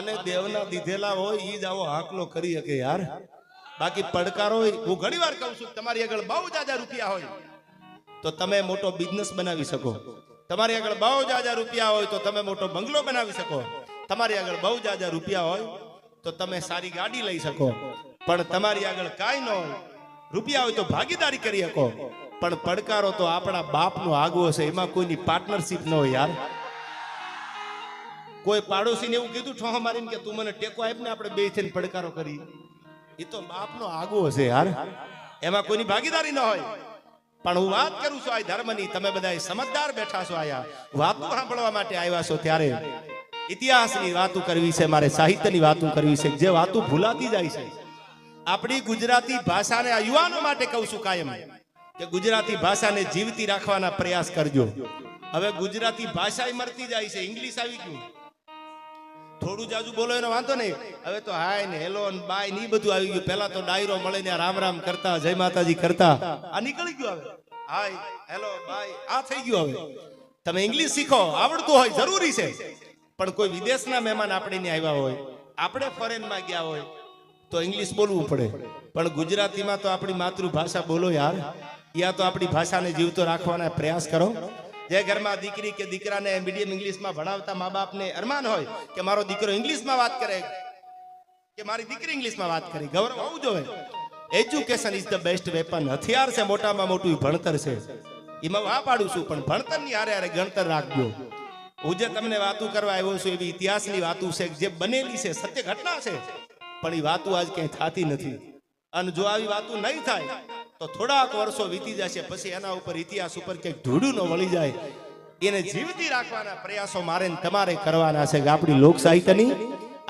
અને દેવના દીધેલા હોય એ જ આવો હાકલો કરી શકે યાર. બાકી પડકારો હું ઘણી વાર કહું છું, તમારી આગળ બહુ જાજા રૂપિયા હોય, તો તમે મોટો બિઝનેસ બનાવી શકો. તમારી આગળ બહુ જાજા રૂપિયા હોય, તો તમે મોટો બંગલો બનાવી શકો. તમારી આગળ બહુ જાજા રૂપિયા હોય, તો તમે સારી ગાડી લઈ શકો. પણ તમારી આગળ કાંઈ ન હોય, રૂપિયા હોય તો ભાગીદારી કરી શકો. પણ પડકારો તો આપણા બાપનો આગવો છે, એમાં કોઈની પાર્ટનરશિપ ન હોય યાર. કોઈ પાડોશીને એવું કીધું ઠોહો મારીને કે તું મને ટેકો આપ ને આપણે બે થઈને પડકારો કરી. એ તો બાપનો આગો હશે યાર એમાં કોઈની ભાગીદારી ન હોય. પણ હું વાત કરું છું આ ધર્મની, તમે બધા સમજદાર બેઠા છો આયા. વાતો સાંભળવા માટે આવ્યા છો ત્યારે. ઇતિહાસની વાતો કરવી છે, મારે સાહિત્યની વાતો કરવી છે. જે વાતો ભૂલાતી જાય છે. આપણી ગુજરાતી ભાષાને આ યુવાનો માટે કહું છું કાયમ કે ગુજરાતી ભાષાને જીવતી રાખવાના પ્રયાસ કરજો. હવે ગુજરાતી ભાષા મરતી જાય છે, ઇંગ્લિશ આવી ગયું. થોડું જાજુ બોલો, એનો વાંધો નહીં. હવે તો હાય ને હેલો ને બાય ને બધું આવી ગયું. પેલા તો ડાયરો મળે ને રામ રામ કરતા, જય માતાજી કરતા. આ નીકળી ગયું હવે. હાય, હેલો, બાય, આ થઈ ગયું હવે. તમે ઇંગ્લિશ શીખો, આવડતું હોય, જરૂરી છે. પણ કોઈ વિદેશના મહેમાન આપણે ત્યાં આવ્યા હોય, આપણે ફોરેનમાં ગયા હોય, તો ઇંગ્લિશ બોલવું પડે. પણ ગુજરાતીમાં તો આપણી માતૃભાષા બોલો યાર. યા તો આપણી ભાષાને જીવતો રાખવાના પ્રયાસ કરો. જે ઘરમાં દીકરી કે દીકરાને મીડિયમ ઇંગ્લિશમાં ભણાવતા મા બાપને અરમાન હોય કે મારો દીકરો ઇંગ્લિશમાં વાત કરે, કે મારી દીકરી ઇંગ્લિશમાં વાત કરે, ગૌરવ હોવું જોઈએ education is the best weapon હથિયાર છે, મોટામાં મોટું ભણતર છે. એમાં વા પાડું છું, પણ ભણતરની હારે હારે ગણતર રાખજો. હું જે તમને વાતો કરવા આવ્યો છું, એવી ઇતિહાસની વાતો છે, જે બનેલી છે, સત્ય ઘટના છે. પણ એ વાતો આજ ક્યાંય થતી નથી. અને જો આવી વાતો નહીં થાય તો થોડાક વર્ષો વીતી જશે, પછી એના ઉપર ઇતિહાસ ઉપર ક્યાંક ધૂળું ન વળી જાય. એને જીવતી રાખવાના પ્રયાસો મારે તમારે કરવાના છે. કે આપણી લોક સાહિત્યની,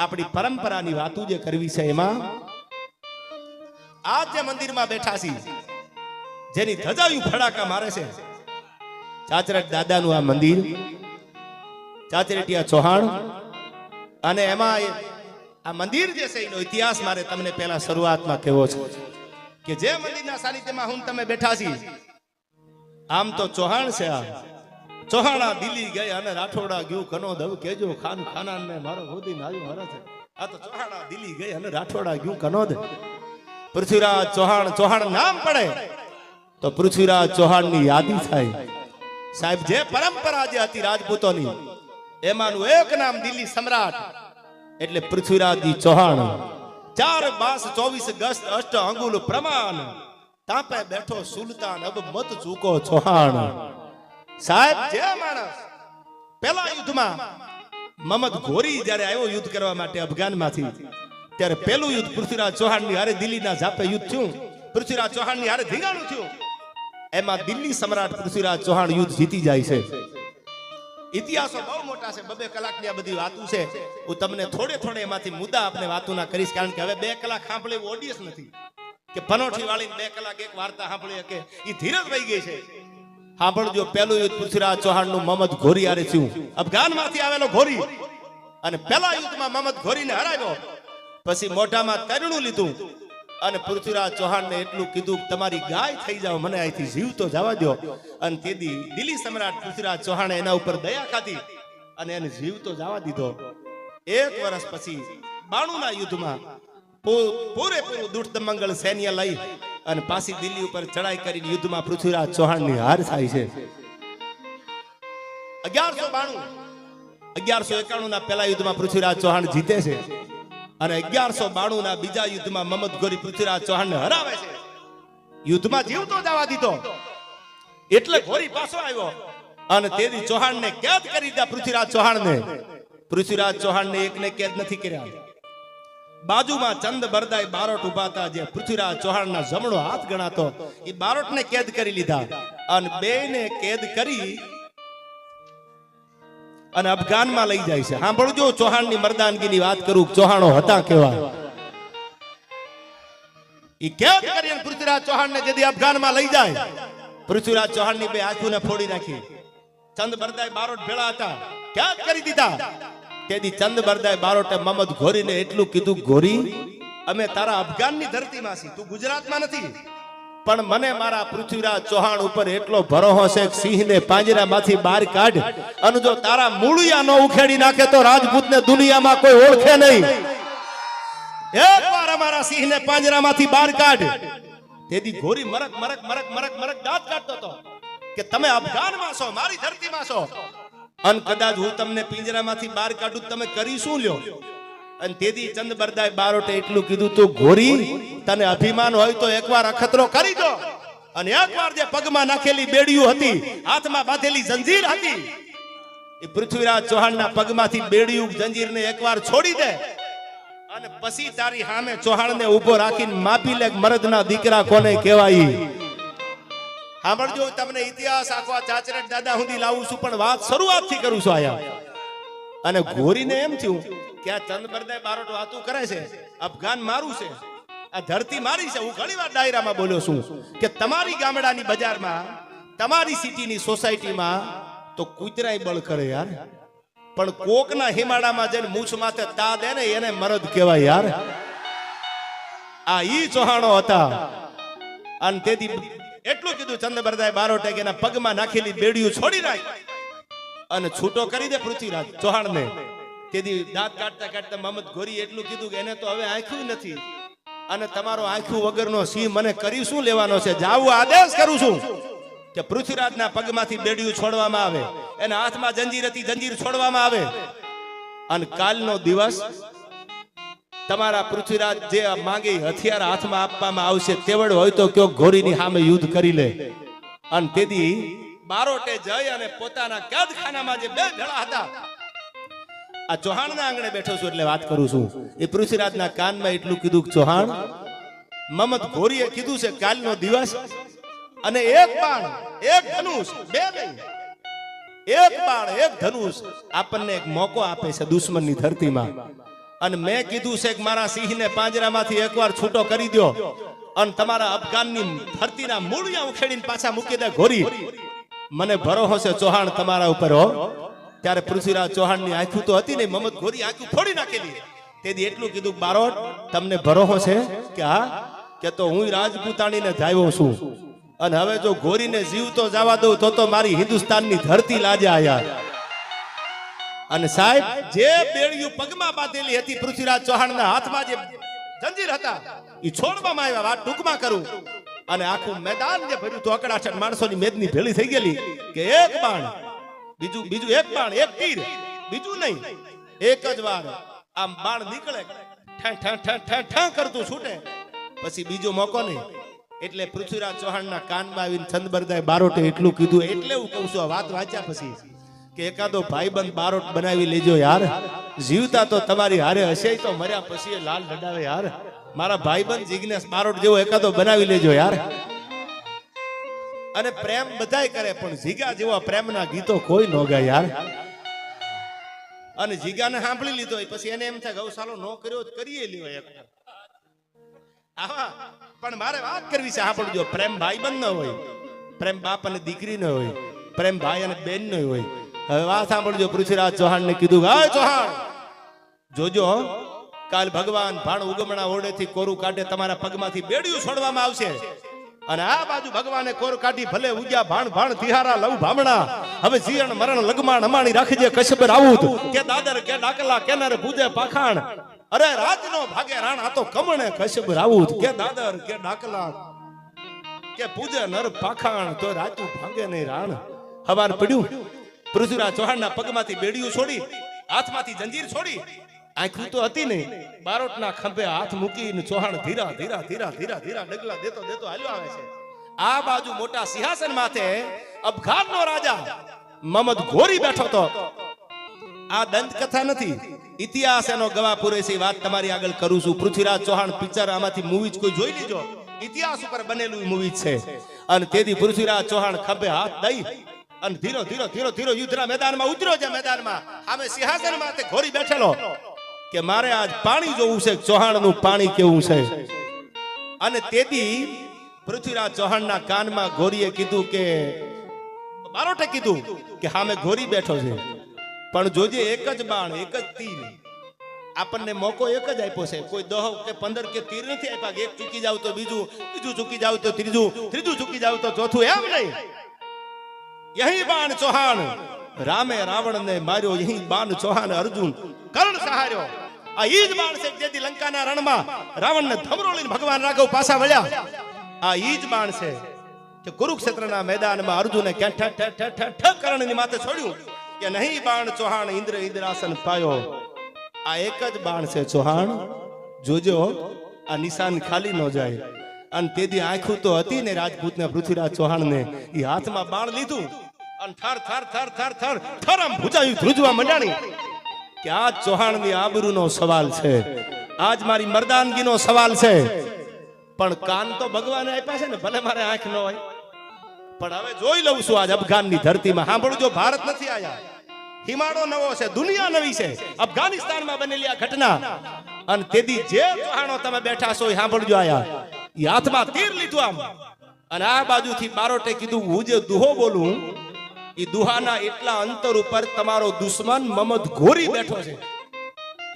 આપણી પરંપરાની વાતો જે કરવી છે એમાં, આ જે મંદિરમાં બેઠા છીએ જેની ધજાયું ફડાકા મારે છે, ચાચરટ દાદાનું આ મંદિર, ચાચરેટિયા ચૌહાણ, અને એમાં આ મંદિર જે છે, એનો ઇતિહાસ મારે તમને પહેલા શરૂઆતમાં કહેવો છે. કે જે મંદિરના સાનિધ્યમાં હું તમે બેઠા છી, આમ તો ચૌહાણ છે આ. ચૌહાણા દિલ્હી ગઈ અને રાઠોડા ગયું કનો દવ કેજો ખાન ખાનાન ને મારો ગોદી નાયું હરથ આ તો ચૌહાણા દિલ્હી ગઈ અને રાઠોડા ગયું, કનોદ. પૃથ્વીરાજ ચૌહાણ ચૌહાણ નામ પડે. તો પૃથ્વીરાજ ચૌહાણની યાદી થાય. સાહેબ, જે પરંપરા જે હતી રાજપૂતોની, એમાંનું એક નામ દિલ્હી સમ્રાટ. એટલે પૃથ્વીરાજજી ચૌહાણ. ચાર બાસ ચોવીસ ગસ્ત અષ્ટ અંગુલ પ્રમાણ. તાપે બેઠો સુલતાન, અબ મત ચૂકો ચૌહાણ. સાહેબ જે માણસ. પેલા યુદ્ધમાં મમદ ઘોરી જ્યારે આવ્યો યુદ્ધ કરવા માટે અફઘાનમાંથી, ત્યારે પેલું યુદ્ધ પૃથ્વીરાજ ચૌહાણની હારે દિલ્હીના ઝાપે યુદ્ધ થયું. પૃથ્વીરાજ ચૌહાણની હારે ધીંગાણું થયું. એમાં દિલ્હી સમ્રાટ પૃથ્વીરાજ ચૌહાણ યુદ્ધ જીતી જાય છે. ઇતિહાસો બહુ મોટા છે, બબે કલાકની આ બધી વાતો છે. હું તમને થોડે થોડે એમાંથી મુદ્દા આપણે વાતોના કરીશ, કારણ કે હવે બે કલાક સાંભળે ઓડિયન્સ નથી. કે પનોઠી વાળીને બે કલાક એક વાર્તા સાંભળી શકે એ ધીરજ વહી ગઈ છે. સાંભળજો પહેલું યુદ્ધ પૃથ્વીરાજ ચૌહાણનું મમદ ઘોરી આરે થયું. અફઘાનમાંથી આવેલો ઘોરી. અને પહેલા યુદ્ધમાં મમદ ઘોરીને હરાવ્યો. પછી મોઢામાં તરણું લીધું. અને પૃથ્વીરાજ ચૌહાણને એટલું કીધું તમારી ગાય થઈ જાવ મને અહીંથી જીવતો જવા દો અને તેથી દિલ્હી સમ્રાટ પૃથ્વીરાજ ચૌહાણે એના ઉપર દયા ખાધી અને એને જીવતો જવા દીધો. એક વર્ષ પછી બાણુના યુદ્ધમાં પૂરેપૂરું દુષ્ટમંગળ સૈન્ય લઈ અને પાછી દિલ્હી ઉપર ચડાઈ કરીને યુદ્ધમાં પૃથ્વીરાજ ચૌહાણની હાર થાય છે. અગિયારસો બાણું, અગિયારસો એકાણું ના પહેલા યુદ્ધમાં પૃથ્વીરાજ ચૌહાણ જીતે છે. અને અગિયારસો બાણું ના બીજા યુદ્ધમાં મમદ ગોરી પૃથ્વીરાજ ચૌહાણ હરાવે છે. યુદ્ધમાં જીવતો જવા દીધો. એટલે ગોરી પાછો આવ્યો. અને તેથી ચૌહાણ ને કેદ કરી દીધા પૃથ્વીરાજ ચૌહાણ ને પૃથ્વીરાજ ચૌહાણ ને એકને કેદ નથી કર્યા. બાજુમાં ચંદ બરદાય બારોટ ઊભા હતા જે પૃથ્વીરાજ ચૌહાણ ના જમણો હાથ ગણાતો. એ બારોટ ને કેદ કરી લીધા. અને બે ને કેદ કરી અને અફઘાનમાં લઈ જાય છે. સાંભળજો, ચૌહાણની મર્દાનગીની વાત કરું, ચૌહાણો હતા કેવા? એ કેદ કરીને પૃથ્વીરાજ ચૌહાણને જેથી અફઘાનમાં લઈ જાય? પૃથ્વીરાજ ચૌહાણની બે આંખોને ફોડી નાખી. ચંદ બારોટ ભેળા હતા. ક્યાં કરી દીધા? તેથી ચંદ બરદાઈ બારોટે મહમદ ઘોરીને એટલું કીધું, ઘોરી, અમે તારા અફઘાનની ધરતીમાં તું ગુજરાતમાં નથી. પણ મને મારા પૃથ્વીરાજ ચૌહાણ ઉપર એટલો ભરોહો છે સિંહને પાંજરામાંથી બહાર કાઢ અને જો તારા મૂળિયા નો ઉખેડી નાખે તો રાજપૂતને દુનિયામાં કોઈ ઓળખે નહીં. એકવાર અમારા સિંહને પાંજરામાંથી બહાર કાઢ. તેથી ઘોરી મરક મરક મરક મરક મરક દાંત કાઢતો હતો કે તમે અફઘાનમાં છો, મારી ધરતીમાં છો. અન કદાચ હું તમને પિંજરામાંથી બહાર કાઢું તમે કરી શું લ્યો? અને તેથી ચંદ બરદાય બારોટે એટલું કીધું, તું ઘોરી તને અભિમાન હોય તો એકવાર અખતરો કરી દો. અને એકવાર જે પગમાં નાખેલી બેડીયું હતી, હાથમાં બાંધેલી જંજીર હતી, એ પૃથ્વીરાજ ચૌહાણના પગમાંથી બેડીયું જંજીરને એકવાર છોડી દે. અને પછી તારી સામે ચૌહાણને ઊભો રાખીને માપી લે મરદના દીકરા કોને કહેવાય. સાંભળજો, તમને ઇતિહાસ આખવા ચાચરેટ દાદા સુધી લાવું છું, પણ વાત શરૂઆતથી કરું છું આયા. અને ઘોરીને એમ થયું કે આ ચંદબરદાય બારોટ વાતું કરે છે, અફઘાન મારું છે. આ ધરતી મારી છે. હું ઘણી વાર ડાયરામાં બોલ્યો છું કે તમારી ગામડાની બજારમાં, તમારી સિટીની સોસાયટીમાં તો કૂતરાય બળ કરે યાર. પણ કોકના હિમાડામાં જઈને મૂછ માથે તા દે ને એને મરદ કહેવાય યાર. આ ઈ ચૌહાણો હતા. અને તેથી એટલું કીધું ચંદ્રબરદાય બારોટે કે એના પગમાં નાખેલી બેડીયું છોડી નાખ. અને છૂટો કરી દે પૃથ્વીરાજ ચૌહાણને. તેથી દાંત કાઢતા કાઢતા મહમદ ગોરી એટલું કીધું કે એને તો હવે આંખ્યું નથી. અને તમારો આંખ્યું વગરનો સિંહ મને કરી શું લેવાનો છે? જાવું, આદેશ કરું છું કે પૃથ્વીરાજના પગમાંથી બેડિયું છોડવામાં આવે, એના હાથમાં જંજીર હતી, જંજીર છોડવામાં આવે. અને કાલનો દિવસ તમારા પૃથ્વીરાજ જે માંગે હથિયાર હાથમાં આપવામાં આવશે, તેવડ હોય તો કયો ઘોરીની સામે યુદ્ધ કરી લે. અને તેથી બારોટે જઈ અને પોતાના કેદખાનામાં જે બે ભેળા હતા આ ચૌહાણના આંગણે બેઠો છું એટલે વાત કરું છું. એ પૃથ્વીરાજના કાનમાં એટલું કીધું ચૌહાણ, મમત ઘોરીએ કીધું છે કાલનો દિવસ અને એક બાણ, એક ધનુષ, બે નહીં. એક બાણ, એક ધનુષ આપણને એક મોકો આપે છે દુશ્મનની ધરતીમાં. અને મેં કીધું છે કે મારા સિંહને પાંજરામાંથી એકવાર છૂટો કરી દો અને તમારા અફઘાનની ધરતીના મૂળિયા ઉખેડીને પાછા મૂકી દે ઘોરી. મને ભરોસો છે, ચૌહાણ, તમારા ઉપર હો. ત્યારે પૃથ્વીરાજ ચૌહાણની આંખું તો હતી ને મમત ઘોરી આંખું ફોડી નાખેલી. તેથી એટલું કીધું, બારોટ, તમને ભરોહો છે કે હા, કે તો હું રાજપૂતાણીને જાયો છું. અને હવે જો ઘોરીને જીવતો જવા દઉં, તો તો મારી હિન્દુસ્તાનની ધરતી લાજે આયા. અને સાહેબ, જે બેડિયું પગમાં બાંધેલી હતી, પૃથ્વીરાજ ચૌહાણના હાથમાં જે જંજીર હતા એ છોડવામાં આવ્યા, વાત ટૂંકમાં કરું. અને આખું મેદાન જે ભર્યું તો અકડાછટ માણસોની મેદની ભેળી થઈ ગયેલી, કે એક બાણ બીજું બીજું એક બાણ, એક તીર. બીજું નહીં. એક જ વાર આમ બાણ નીકળે. ઠા કરતું છૂટે. પછી બીજો મોકો નહીં. એટલે પૃથ્વીરાજ ચૌહાણના કાનમાં આવીને છંદબરદાય બારોટે એટલું કીધું, એટલે હું કહું છું વાત વાંચ્યા પછી કે એકાદો ભાઈબંધ બારોટ બનાવી લેજો યાર. જીવતા તો તમારી હારે હશે તો મર્યા પછી લાલ લડાવે યાર. મારા ભાઈબંધ જિગ્નેશ બારોટ જેવો એકાદો બનાવી લેજો યાર. અને પ્રેમ બધાય કરે, પણ જીગા જેવા પ્રેમના ગીતો કોઈ નો ગાય યાર. અને જીગાને સાંભળી લીધો પછી એને એમ થાય ગૌશાલો નો કર્યો કરીએ લ્યો એક. પણ મારે વાત કરવી છે, સાંભળજો. પ્રેમ ભાઈ બંધ ન હોય, પ્રેમ બાપ અને દીકરી ન હોય, પ્રેમ ભાઈ અને બેન ન હોય. હવે વાત સાંભળજો, પૃથ્વીરાજ ચૌહાણ ને કીધું હા ચૌહાણ. જોજો કાલ ભગવાન ભાણ ઉગમણા ઓડેથી કોરું કાઢે, તમારા પગમાંથી બેડિયું છોડવામાં આવશે. અને આ બાજુ ભગવાને કોર કાઢી ભલે ઉગ્યા ભાણ ભાણ તિહારા લવ ભામણા. હવે જીરણ મરણ લગમાણ અમાણી રાખજે કશ્યપ રાઉત. કે દાદર, કે ડાકલા, કેનારે નર પૂજે પાખાણ. અરે રાજનો ભાગે રાણ, આ તો કમણે કશ્યપ રાઉત. કે દાદર, કે ડાકલા, કે પૂજે નર પાખાણ, તો રાજુ ભાંગે નહીં રાણ. હવાર પડ્યું. પૃથ્વીરાજ ચૌહાણના પગમાંથી બેડિયું છોડી, હાથમાંથી જંજીર છોડી આંખું તો હતી નહીં. બારોટના ખંભે હાથ મૂકીને ચૌહાણ ધીરા ધીરા ધીરા ધીરા ધીરા ડગલા દેતો દેતો હાલ્યો આવે છે. આ બાજુ મોટા સિંહાસન માથે અફઘાનનો રાજા મમદ ઘોરી બેઠો તો આ દંત કથા નથી. ઇતિહાસ એનો ગવાહ પૂરે છે. વાત તમારી આગળ કરું છું. પૃથ્વીરાજ ચૌહાણ પિક્ચર આમાંથી મૂવી કોઈ જોઈ લીજો. ઇતિહાસ ઉપર બનેલું મૂવી છે. અને તેથી પૃથ્વીરાજ ચૌહાણ ખભે હાથ દઈ અને ધીરો ધીરો ધીરો ધીરો યુદ્ધના મેદાનમાં ઉતર્યો છે. મેદાનમાં આમે સિંહાસન માથે ઘોરી બેઠેલો. કે મારે આજ પાણી જોવું છે, ચૌહાણનું પાણી કેવું છે? અને તેથી પૃથ્વીરાજ ચૌહાણના કાનમાં ઘોરીએ કીધું કે, બારોટે કીધું કે હામે ઘોરી બેઠો છે. પણ જોજે એક જ બાણ, એક જ તીર. આપણને મોકો એક જ આપ્યો છે. કોઈ દહ કે પંદર કે તીર નથી આપ્યા. એક ચૂકી જાવ તો બીજું બીજું ચૂકી જાવ તો ત્રીજું ત્રીજું ચૂકી જાવ તો ચોથું. એમ નહીં. યહી બાણ ચૌહાણ. રામે રાવણ ને માર્યો યહી બાણ ચૌહાણ, અર્જુન, કર્ણ સહાર્યો. આ ઈ જ બાણ છે જેથી લંકાના રણમાં રાવણને ધમરોળીને ભગવાન રાઘવ પાછા વળ્યા. આ ઈ જ બાણ છે કે કુરુક્ષેત્રના મેદાનમાં અર્જુને કે ઠ ઠ ઠ ઠ ઠ કર્ણની માથે છોડ્યું કે નહીં બાણ ચૌહાણ, ઇન્દ્ર ઇન્દ્રાસન પાયો. આ એક જ બાણ છે ચૌહાણ. જોજો, આ નિશાન ખાલી ન જાય. અને તેથી આંખું તો હતી ને રાજપૂતને પૃથ્વીરાજ ચૌહાણને. એ હાથમાં બાણ લીધું. અને થર થર થર થર થર થર આમ ભૂજાયું ધ્રુજવા મંડાણી. કે આ ચૌહાણની આબરૂનો સવાલ છે. આજ મારી મર્દાનગીનો સવાલ છે. પણ કાન તો ભગવાને આપ્યા છે ને, ભલે મારે આંખ ન હોય. પણ હવે જોઈ લઉં છું આજ અફઘાનની ધરતીમાં. સાંભળજો, ભારત નથી આયા. હિમાળો નવો છે, દુનિયા નવી છે. અફઘાનિસ્તાનમાં બનેલી આ ઘટના. અને તેથી જે ચૌહાણો તમે બેઠા છો એ સાંભળજો આયા. એ હાથમાં તીર લીધું આમ. અને આ બાજુથી બારોટે કીધું, હું જે દુહો બોલું એ દુહાના એટલા અંતર ઉપર તમારો દુશ્મન મમદ ઘોરી બેઠો છે.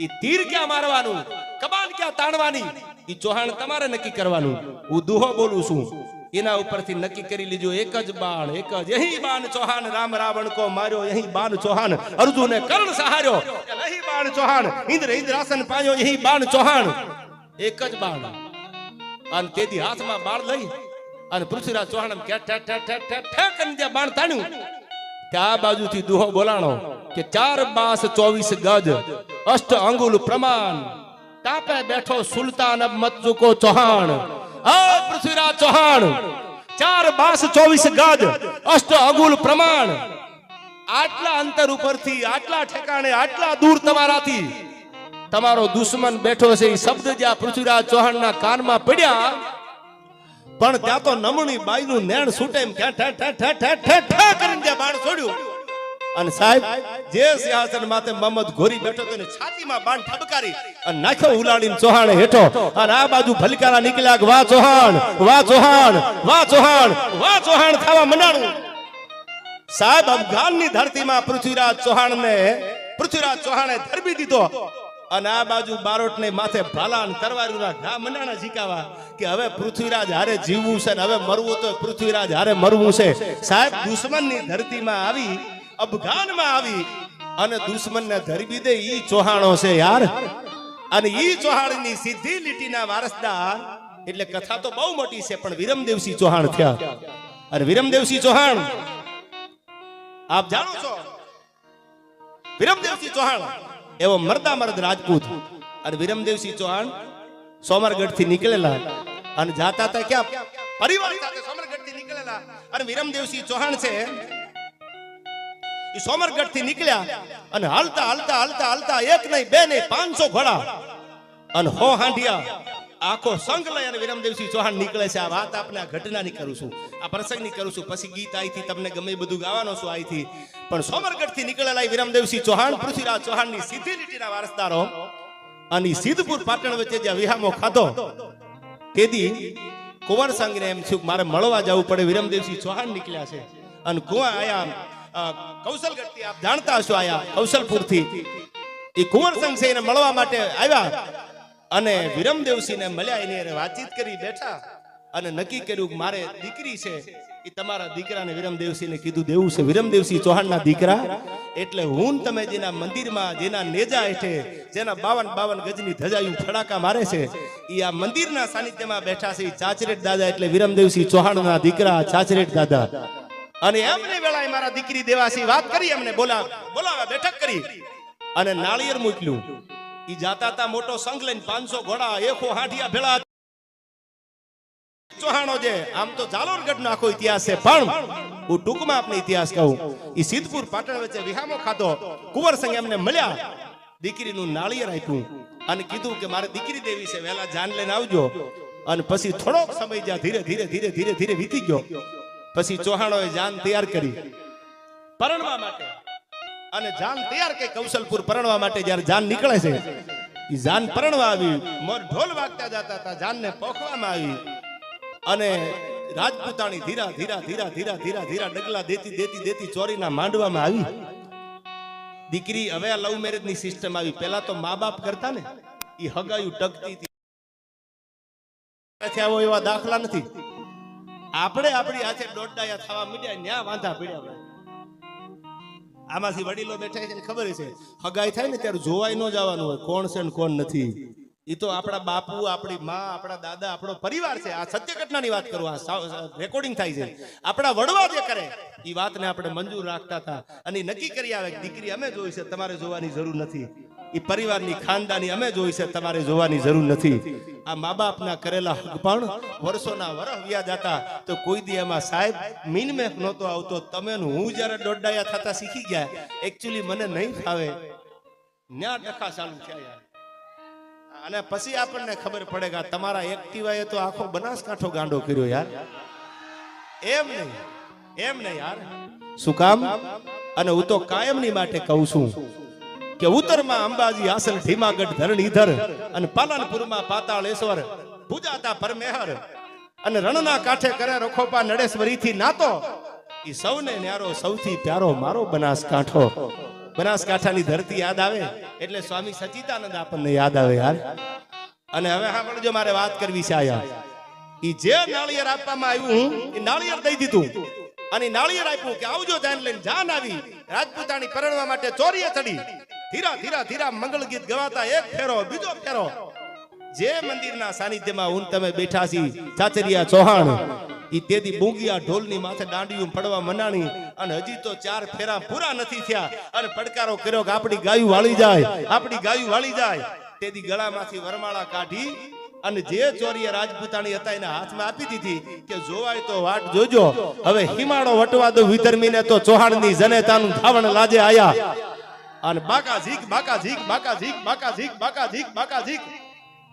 ઈ તીર ક્યાં મારવાનું? કબાલ ક્યાં તાણવાની? ઈ ચૌહાણ તમારે નક્કી કરવાનું. હું દુહો બોલું છું. એના ઉપરથી નક્કી કરી લીજો, એક જ બાણ, એક જ. અહીં બાણ ચૌહાણ, રામ રાવણ કો માર્યો, અહીં બાણ ચૌહાણ. અર્જુને કર્ણ સહાર્યો. અહીં બાણ ચૌહાણ. ઇન્દ્ર ઇન્દ્રાસન પાયો, અહીં બાણ ચૌહાણ. એક જ બાણ. અને તેથી હાથમાં બાણ લઈ અને પૃથ્વીરાજ ચૌહાણ ઠે ઠે ઠે ઠે ઠે બાણ તાણ્યું. કે આ બાજુથી દુહો બોલાણો કે ચાર બાસ ચોવીસ ગજ અષ્ટ અંગુલ પ્રમાણ. તાપે બેઠો સુલતાન અબ ચૌહાણ. આ પૃથ્વીરાજ ચૌહાણ, ચાર બાસ ચોવીસ ગજ અષ્ટ અંગુલ પ્રમાણ. આટલા અંતર ઉપરથી, આટલા ઠેકાણે, આટલા દૂર તમારાથી તમારો દુશ્મન બેઠો છે એ શબ્દ જ્યાં પૃથ્વીરાજ ચૌહાણના કાનમાં પડ્યા. પણ ત્યાં તો નમણી બાઈનું નેણ છૂટે એમ ઠે ઠે ઠે ઠે ઠે ઠ કરીને ત્યાં બાણ છોડ્યું અને સાહેબ, જે સિંહાસન માથે મહમદ ઘોરી બેઠો તો છાતીમાં બાણ ઠબકારી અને નાખ્યો ઉલાડીને ચૌહાણ હેઠો. અને આ બાજુ ભલકારા નીકળ્યા વા ચૌહાણ, વાહ ચૌહાણ વાહ ચૌહાણ વાહ ચૌહાણ થવા મંડાણું સાહેબ, અફઘાનની ધરતીમાં પૃથ્વીરાજ ચૌહાણને પૃથ્વીરાજ ચૌહાણે ધરબી દીધો. અને આ બાજુ બારોટને માથે ભાલા અને તરવારીના ઘા મંડાણા શીખાવા કે હવે પૃથ્વીરાજ હારે જીવવું છે ને હવે મરવું તો પૃથ્વીરાજ હારે મરવું છે. સાહેબ, દુશ્મનની ધરતીમાં આવી, અફઘાનમાં આવી અને દુશ્મનને ધરબી દે ઈ ચોહાણો છે યાર. અને ઈ ચોહાણની સીધી લીટીના વારસદાર, એટલે કથા તો બહુ મોટી છે, પણ વિરમદેવસિંહ ચૌહાણ થયા. અને વિરમદેવસિંહ ચૌહાણ, આપ જાણો છો? વિરમદેવસિંહ ચૌહાણ એવો મરદા મરદ રાજપૂત. અને વિરમદેવસિંહ ચૌહાણ સોમરગઢથી નીકળેલા. અને જાતા હતા ક્યાં? પરિવાર સાથે સોમરગઢથી નીકળેલા. અને વિરમદેવસિંહ ચૌહાણ છે સોમરગઢથી નીકળ્યા. અને હાલતા હાલતા હાલતા હાલતા એક નહીં, બે નહીં, પાંચસો ઘોડા. અને હો હાંડિયા આખો સંઘ લઈ અને વિરમદેવસિંહ ચૌહાણ નીકળે છે. આ વાત આપને આ ઘટનાની કરું છું. આ પ્રસંગની કરું છું. પછી ગીત અહીંથી તમને ગમે બધું ગાવાનો છું અહીંથી પણ સોમરગઢથી નીકળેલા વિરમદેવસિંહ ચૌહાણ પૃથ્વીરાજ ચૌહાણની સીધી લીટીના વારસદારો અને સિદ્ધપુર પાટણ વચ્ચે જ્યાં વિહામો ખાધો, તેથી કુંવર સંઘને એમ થયું મારે મળવા જવું પડે. વિરમદેવસિંહ ચૌહાણ નીકળ્યા છે. અને કુંવર આયા કૌશલગઢથી આપ જાણતા હશો આયા કૌશલપુરથી. એ કુંવર સંઘ છે એને મળવા માટે આવ્યા. અને વિરમદેવસિંહને મળ્યા, એની વાતચીત કરી બેઠા અને નક્કી કર્યું કે મારે દીકરી છે એ તમારા દીકરાને વિરમદેવસિંહને કીધું દેવું છે. વિરમદેવસિંહ ચૌહાણના દીકરા, એટલે હું તમે જેના મંદિરમાં, જેના નેજા હેઠે, જેના બાવન બાવન ગજની ધજાયું ફડાકા મારે છે એ આ મંદિરના સાનિધ્યમાં બેઠા છે ચાચરેટ દાદા એટલે વિરમદેવસિંહ ચૌહાણના દીકરા ચાચરેટ દાદા. અને એમને વેળાએ મારા દીકરી દેવાસી વાત કરી, એમને બોલા, બોલાવા બેઠક કરી. અને નાળિયેર મૂક્યું. ઈ જાતા હતા મોટો સંઘ લઈને પાંચસો ઘોડા એકો હાંઠિયા ભેળા ચૌહાણો જે, આમ તો જાલોરગઢ નો આખો ઇતિહાસ છે, પણ હું ટૂંકમાં આપણે ઇતિહાસ કહું. ઈ સિદ્ધપુર પાટણ વચ્ચે વિહામો ખાતો કુંવર એમને મળ્યા. દીકરીનું નાળિયેર આપ્યું અને કીધું કે મારે દીકરી દેવી છે, વહેલા જાન લઈને આવજો. અને પછી થોડોક સમય જ્યાં ધીરે ધીરે ધીરે ધીરે ધીરે વીતી ગયો. પછી ચૌહાણોએ જાન તૈયાર કરી. પરણવા માટે અને જાન તૈયાર કે કૌશલપુર પરણવા માટે જ્યારે જાન નીકળે છે એ જાન પરણવા આવી, મોર ઢોલ વાગતા જતા હતા, જાનને પોખવામાં આવી. અને રાજપૂતાણી ધીરા ધીરા ધીરા ધીરા ધીરા ધીરા ડગલા દેતી દેતી દેતી ચોરીના માંડવામાં આવી. દીકરી હવે આ લવ મેરેજની સિસ્ટમ આવી. પેલા તો મા બાપ કરતા ને એ હગાયું, ટકતી હતી. હોય એવા દાખલા નથી. આપણે આપણી હાથે દોડડાયા થવા મીડ્યા, ન્યા વાંધા પીડ્યા. આમાંથી વડીલો બેઠા છે ખબર છે. હગાઈ થાય ને ત્યારે જોવાય ન જવાનું હોય. કોણ છે ને કોણ નથી. એ તો આપણા બાપુ, આપણી માં, આપણા દાદા, આપણો પરિવાર છે. આ સત્ય ઘટનાની વાત કરું, આ રેકોર્ડિંગ થાય છે. આપણા વડવા જે કરે એ વાતને આપણે મંજૂર રાખતા હતા. અને નક્કી કરી આવે દીકરી અમે જોઈ છે, તમારે જોવાની જરૂર નથી. એ પરિવારની ખાનદાની અમે જોઈ છે, તમારે જોવાની જરૂર નથી. આ મા બાપના કરેલા હક પણ વર્ષોના વરહ વ્યા જતા તો કોઈ દી એમાં સાહેબ, મીનમેક નહોતો આવતો. તમે હું જ્યારે દોડડાયા થતા શીખી ગયા એકચ્યુઅલી મને નહીં ફાવે. ન્યા ડખા ચાલુ થયા અને પછી આપણને ખબર પડે કે તમારા એક્ટિવાએ તો આખો બનાસકાંઠો ગાંડો કર્યો યાર. એમ નહીં એમ નહીં યાર. શું કામ? અને હું તો કાયમની માટે કહું છું. કે ઉત્તરમાં અંબાજી આસલ ભીમાગઢ ધરણીધર અને પાલનપુરમાં પાતાળેશ્વર પૂજાતા પરમેહર અને રણના કાંઠે કરે રખોપા નડેશ્વરીથી નાતો એ સૌને ન્યારો, સૌથી પ્યારો મારો બનાસકાંઠો. બનાસકાંઠાની ધરતી યાદ આવે એટલે સ્વામી સચિદાનંદ આપણને યાદ આવે યાર. અને હવે સાંભળજો મારે વાત કરવી છે આયા. ઈ જે નાળિયેર આપવામાં આવ્યું એ નાળિયેર દઈ દીધું. અને નાળિયેર આપ્યું કે આવજો ધ્યાન લઈને જાન આવી. રાજપૂતાણી પરણવા માટે ચોરીએ ચડી. ધીરા ધીરા ધીરા મંગળ ગીત ગવાતા એક ફેરો, બીજો ફેરો. જે મંદિરના સાનિધ્યમાં હું તમે બેઠા છી, ચાચરિયા ચૌહાણ, ઈ તેદી બુંગિયા ઢોલની માથે દાંડીયું પડવા મનાણી, અને હજી તો ચાર ફેરા પૂરા નથી થયા. અને પડકારો કર્યો કે આપણી ગાયું વાળી જાય, આપણી ગાયું વાળી જાય. તેદી ગળામાંથી વરમાળા કાઢી, અને જે ચોરીએ રાજપૂતાણી હતા એના હાથમાં આપી દીધી કે જોવાય તો વાટ જોજો. હવે હિમાળો વટવા દો વિધર્મીને તો ચૌહાણની જનેતાનું ધાવણ લાજે આયા. અને બાકા ઝીક બાકા ઝીક બાકા ઝીક બાકા ઝીક બાકા ઝીક બાકા ઝીક.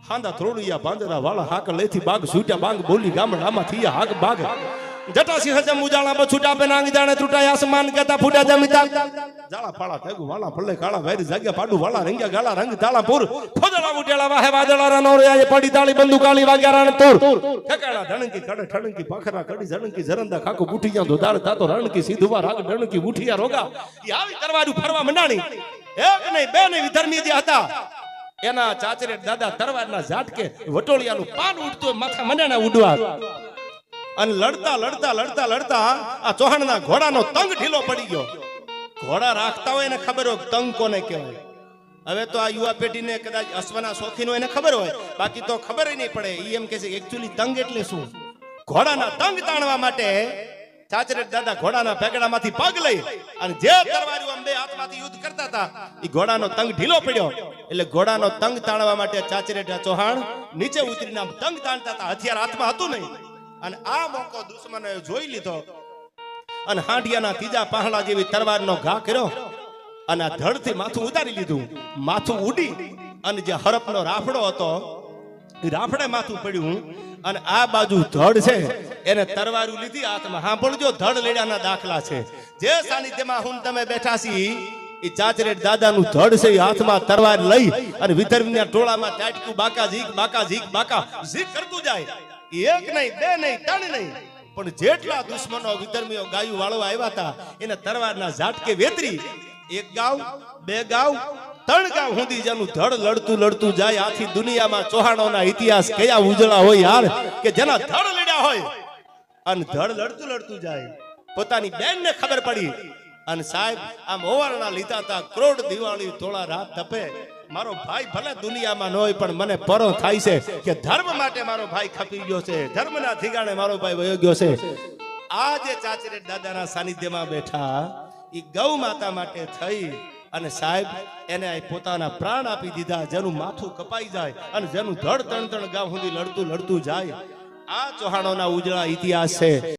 હાંદા થોડુયા બાંદરા વાળા હાક લેથી બાગ છૂટ્યા બાંગ, બોલી ગામડામાં થયા હાક બાગ. જટાસી હજમ ઉજાળા પર છૂટા પે નાંગ જાણે તૂટાય આસમાન કેતા ફૂટા જમીતા. જાળા પાળા થેગુ વાળા ફળે કાળા વેરી જાગ્યા પાડુ વાળા રંગ્યા ગાળા રંગ તાળા પૂર ખોદળા ઉટેળા વાહે વાદળા રે પડી તાળી બંદુ કાળી વાગ્યા રણ તૂર. ઠકાણા ધણકી કડે ઠણકી પાખરા કડી ઝણકી ઝરંદા ખાકો બુઠી ગયા દોદાર તાતો રણકી સીધુવા રાગ ડણકી ઉઠિયા રોગા. ઈ આવી કરવાનું ફરવા મંડાણી. એક નહીં બે નહીં ધર્મી જે હતા. એના ચાચરે દાદા તરવારના ઝાટકે વટોળિયાનું પાન ઉડતું માથા મંડાણા ઉડવા. અને લડતા લડતા લડતા લડતા આ ચૌહાણના ઘોડાનો તંગ ઢીલો પડી ગયો. ઘોડા રાખતા હોય એને ખબર હોય તંગ કોને કહેવાય. હવે તો આ યુવા પેઢીને કદાચ અશ્વના શોખીનો એને ખબર હોય. બાકી તો ખબર નહીં પડે. એ એમ કે છે એકચ્યુઅલી તંગ એટલે શું? ઘોડાના તંગ તાણવા માટે ચાચરે દાદા ઘોડાના પેગડામાંથી પગ લઈ અને જે તરવારીઓ આમ બે હાથમાંથી યુદ્ધ કરતા હતા એ ઘોડાનો તંગ ઢીલો પડ્યો. એટલે ઘોડાનો તંગ તાણવા માટે ચાચરેટા ચૌહાણ નીચે ઉતરીને તંગ તાણતા હતા. હથિયાર હાથમાં હતું નહીં. અને આ મોકો દુશ્મને જોઈ લીધો. અને હાંડિયાના ત્રીજા પહાડા જેવી તરવારનો ઘા કર્યો અને આ ધડથી માથું ઉતારી લીધું. માથું ઉડી અને જે હરપનો રાફડો હતો રાફડે માથું પડ્યું અને આ બાજુ ધડ છે, એને તરવારું લીધી હાથમાં સાંભળજો, ધડ લેડાના દાખલા છે. જે સાનિધ્યમાં હું તમે બેઠા છી, એ ચાચરેટ દાદાનું ધડ છે, એ હાથમાં તરવાર લઈ અને વિધર્મીના ટોળામાં ટાટકું બાકા ઝીક બાકા ઝીક બાકા ઝીક કરતું જાય. એક નહીં, બે નહીં, ત્રણ નહીં. પણ જેટલા દુશ્મનો વિધર્મીઓ ગાયું વાળવા આવ્યા હતા, એને તરવારના ઝાટકે વેતરી. એક ગાવ, બે ગાવ, ત્રણ ગાવ સુધી જેનું ધડ લડતું લડતું જાય. આથી દુનિયામાં ચૌહાણોના ઇતિહાસ કયા ઉજળા હોય યાર કે જેના ધડ લડ્યા હોય? અને ધડ લડતું લડતું જાય. પોતાની બેનને ખબર પડી. અને સાહેબ, આમ ઓવારણા લીધા હતા, કરોડ દિવાળી થોડા રાત તપે મારો ભાઈ ભલે દુનિયામાં ન હોય પણ મને પરો થાય છે કે ધર્મ માટે મારો ભાઈ ખપી ગયો છે. ધર્મના થીગાણે મારો ભાઈ વયો ગયો છે. આ જે ચાચરે દાદાના સાનિધ્યમાં બેઠા એ ગૌ માતા માટે થઈ અને સાહેબ, એને પોતાના પ્રાણ આપી દીધા, જેનું માથું કપાઈ જાય અને જેનું ધડ ત્રણ ત્રણ ગામ સુધી લડતું લડતું જાય. આ ચૌહાણોના ઉજળા ઇતિહાસ છે.